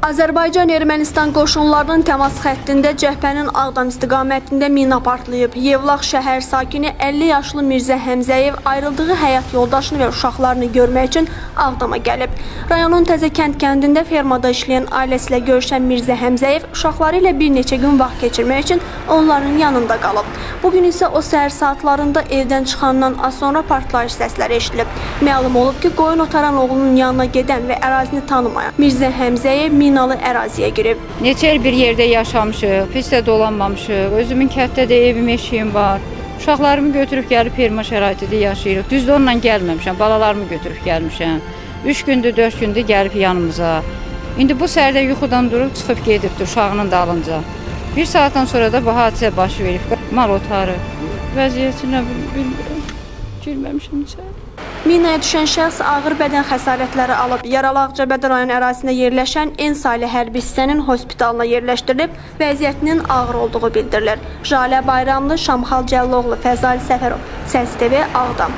Azərbaycan-Ermənistan qoşunlarının təmas xəttində cəhbənin Ağdam istiqamətində mina partlayıb. Yevlax şəhər sakini 50 yaşlı Mirzə Həmzəyev ayrıldığı həyat yoldaşını və uşaqlarını görmək üçün Ağdama gəlib. Rayonun Təzəkənd kəndində fermada işləyən ailəsi ilə görüşən Mirzə Həmzəyev uşaqları ilə bir neçə gün vaxt keçirmək üçün onların yanında qalıb. Bu gün isə o səhər saatlarında evdən çıxandan az sonra partlayış səsləri eşidilib. Məlum olub ki, qoyun otaran oğlunun yanına gedən və ərazini tanımayan Mirzə Həmzəyev minalı əraziyə girib. Neçə il bir yerdə yaşamışıq, pis də dolanmamışıq. Özümün kənddə də evim, eşiyim var. Uşaqlarımı götürüb gəlib ferma şəraitində yaşayırıq. Düzdür onunla gəlməmişəm, balalarımı götürüb gəlmişəm. 3 gündür, 4 gündür gəlib yanımıza. İndi bu sərdə yuxudan durub çıxıb gedibdir uşağının dalınca. Bir saatdan sonra da bu hadisə baş verib. Mal otarı. Vəziyyətinə bilmirəm. Girməmişəm içəri. Minaya düşən şəxs ağır bədən xəsarətləri alıb. Yaralı Ağcabədi rayon ərazisində yerləşən Ensali hərbi hissənin hospitalına yerləşdirilib, vəziyyətinin ağır olduğu bildirilir. Jalə Bayramlı, Şamxal Cəlloğlu, Fəzali Səfərov, Səs TV, Ağdam.